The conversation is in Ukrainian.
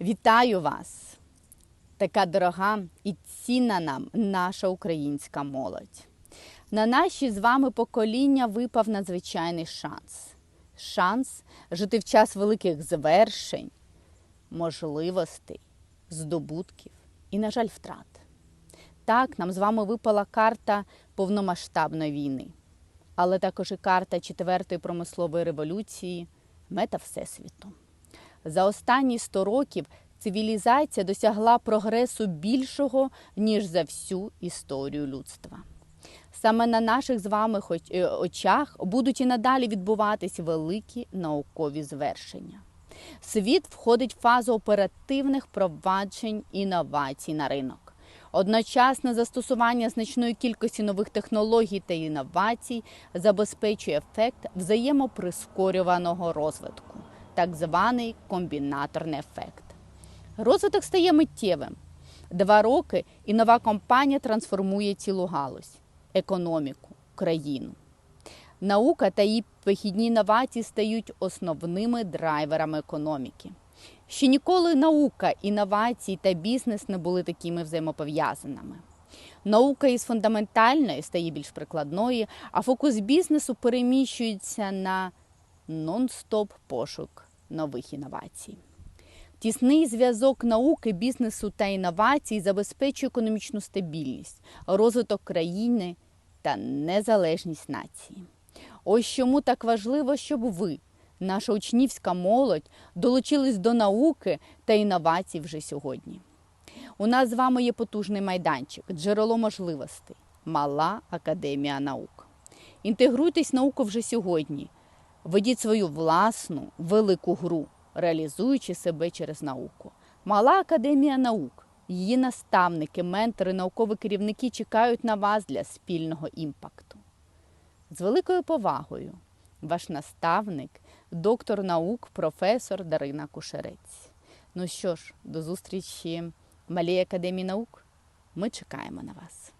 Вітаю вас! Така дорога і цінна нам наша українська молодь. На наші з вами покоління випав надзвичайний шанс. Шанс жити в час великих звершень, можливостей, здобутків і, на жаль, втрат. Так, нам з вами випала карта повномасштабної війни, але також і карта четвертої промислової революції, мета Всесвіту. За останні 100 років цивілізація досягла прогресу більшого, ніж за всю історію людства. Саме на наших з вами е, очах будуть і надалі відбуватись великі наукові звершення. Світ входить в фазу оперативних проваджень інновацій на ринок. Одночасне застосування значної кількості нових технологій та інновацій забезпечує ефект взаємоприскорюваного розвитку, так званий комбінаторний ефект. Розвиток стає миттєвим. Два роки і нова компанія трансформує цілу галузь, економіку, країну. Наука та її вихідні інновації стають основними драйверами економіки. Ще ніколи наука, інновації та бізнес не були такими взаємопов'язаними. Наука із фундаментальної стає більш прикладною, а фокус бізнесу переміщується на нон-стоп пошук нових інновацій. Тісний зв'язок науки, бізнесу та інновацій забезпечує економічну стабільність, розвиток країни та незалежність нації. Ось чому так важливо, щоб ви, наша учнівська молодь, долучились до науки та інновацій вже сьогодні. У нас з вами є потужний майданчик, джерело можливостей, мала академія наук. Інтегруйтесь в науку вже сьогодні. Ведіть свою власну велику гру, реалізуючи себе через науку. Мала академія наук. Її наставники, ментори, наукові керівники чекають на вас для спільного імпакту. З великою повагою, ваш наставник, доктор наук, професор Дарина Кушерець. Ну що ж, до зустрічі в Малій академії наук. Ми чекаємо на вас.